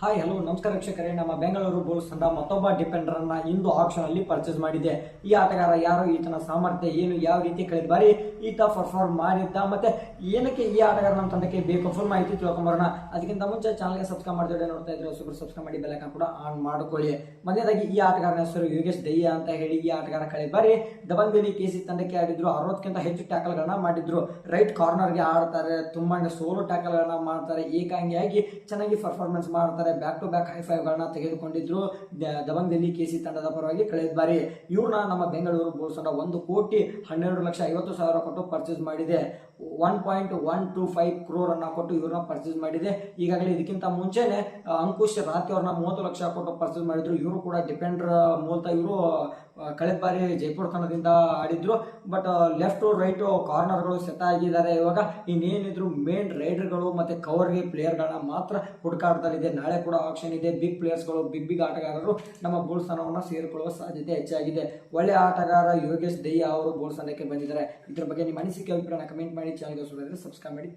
Hi hello ನಮಸ್ಕಾರ ವೀಕ್ಷಕರೇ. ನಮ್ಮ ಬೆಂಗಳೂರು ಬುಲ್ಸ್ ತಂಡ ಮತ್ತೊಬ್ಬ ಡಿಫೆಂಡರ್ ಅನ್ನ ಇಂದು ಆಪ್ಷನ್ ಅಲ್ಲಿ ಪರ್ಚೇಸ್ ಮಾಡಿದೆ. ಈ ಆಟಗಾರ ಯಾರು? ಈತನ ಸಾಮರ್ಥ್ಯ ಏನು? ಯಾವ ರೀತಿ ಕಳೆದ ಬಾರಿ ಈತ ಪರ್ಫಾರ್ಮ್ ಮಾಡಿದ್ದ ಮತ್ತೆ ಏನಕ್ಕೆ ಈ ಆಟಗಾರ ನಮ್ಮ ತಂಡಕ್ಕೆ ಬೇಕು? ಫುಲ್ ಮಾಹಿತಿ ತಿಳ್ಕೊಂಬರೋಣ. ಅದಕ್ಕಿಂತ ಮುಂಚೆ ಚಾನಲ್ಗೆ ಸಬ್ಸ್ಕ್ರೈಬ್ ಮಾಡಿದ್ರೆ ನೋಡ್ತಾ ಇದ್ರೆ ಸೂಪರ್ ಸಬ್ಸ್ಕ್ರೈಬ್ ಮಾಡಿ ಬೆಲಕ ಕೂಡ ಆನ್ ಮಾಡ್ಕೊಳ್ಳಿ. ಮೊದಲನೇದಾಗಿ ಈ ಆಟಗಾರನ ಹೆಸರು ಯೋಗೇಶ್ ದಯ್ಯ ಅಂತ ಹೇಳಿ ಈ ಆಟಗಾರ ಕಳೆದ ಬಾರಿ ದಬಂಗಲಿ ಕೆಸಿ ತಂಡಕ್ಕೆ ಆಡಿದ್ರು ಅರವತ್ತಕ್ಕಿಂತ ಹೆಚ್ಚು ಟ್ಯಾಕಲ್ಗಳನ್ನ ಮಾಡಿದ್ರು. ರೈಟ್ ಕಾರ್ನರ್ಗೆ ಆಡ್ತಾರೆ, ತುಂಬಾ ಸೋಲೋ ಟ್ಯಾಕಲ್ಗಳನ್ನ ಮಾಡ್ತಾರೆ, ಏಕಾಂಗಿಯಾಗಿ ಚೆನ್ನಾಗಿ ಪರ್ಫಾರ್ಮೆನ್ಸ್ ಮಾಡ್ತಾರೆ. ಬ್ಯಾಕ್ ಟು ಬ್ಯಾಕ್ ಹೈಫೈವ್ಗಳನ್ನ ತೆಗೆದುಕೊಂಡಿದ್ರು. ದ- ದಬಂಗ್ ದಿಲ್ಲಿ ಕೆಸಿ ತಂಡದ ಪರವಾಗಿ ಕಳೆದ ಬಾರಿ ಇವ್ರನ್ನ ನಮ್ಮ ಬೆಂಗಳೂರು ಬುಲ್ಸ್ ಒಂದು ಕೋಟಿ ಹನ್ನೆರಡು ಲಕ್ಷ ಐವತ್ತು ಸಾವಿರ ಕೊಟ್ಟು ಪರ್ಚೇಸ್ ಮಾಡಿದೆ. One point one two five crore ಅನ್ನ ಕೊಟ್ಟು ಇವ್ರನ್ನ ಪರ್ಚೇಸ್ ಮಾಡಿದೆ. ಈಗಾಗಲೇ ಇದಕ್ಕಿಂತ ಮುಂಚೆನೆ ಅಂಕುಶ್ ರಾತಿ ಅವ್ರನ್ನ ಮೂವತ್ತು ಲಕ್ಷ ಕೊಟ್ಟು ಪರ್ಚೇಸ್ ಮಾಡಿದ್ರು. ಇವರು ಕೂಡ ಡಿಪೆಂಡರ್ ಮೂಲತಃ ಇವರು ಕಳೆದ ಬಾರಿ ಜೈಪುರ ತಂಡದಿಂದ ಆಡಿದ್ರು. ಬಟ್ ಲೆಫ್ಟ್ ರೈಟ್ ಕಾರ್ನರ್ಗಳು ಸೆಟ್ ಆಗಿದ್ದಾರೆ. ಇವಾಗ ಇನ್ನೇನಿದ್ರು ಮೇನ್ ರೈಡರ್ಗಳು ಮತ್ತೆ ಕವರ್ಗೆ ಪ್ಲೇಯರ್ಗಳನ್ನ ಮಾತ್ರ ಹುಡುಕಾಡ್ತಲಿದೆ ನಾಳೆ ಕೂಡ ಆಪ್ಷನ್ ಇದೆ. ಬಿಗ್ ಪ್ಲೇಯರ್ಸ್ಗಳು ಬಿಗ್ ಬಿಗ್ ಆಟಗಾರರು ನಮ್ಮ ಬೋಲ್ ಸ್ಥಾನವನ್ನು ಸೇರಿಕೊಳ್ಳುವ ಸಾಧ್ಯತೆ ಹೆಚ್ಚಾಗಿದೆ. ಒಳ್ಳೆ ಆಟಗಾರ ಯೋಗೇಶ್ ದಯ್ಯ ಅವರು ಬೋಲ್ ಸ್ಥಾನಕ್ಕೆ ಬಂದಿದ್ದಾರೆ. ಇದ್ರ ಬಗ್ಗೆ ನಿಮ್ಮ ಅನಿಸಿಕೆ ಅಭಿಪ್ರಾಯ ಕಮೆಂಟ್ ಮಾಡಿ. ಚಾನಲ್ಗೆ ಸಬ್ಸ್ಕ್ರೈಬ್ ಮಾಡಿ.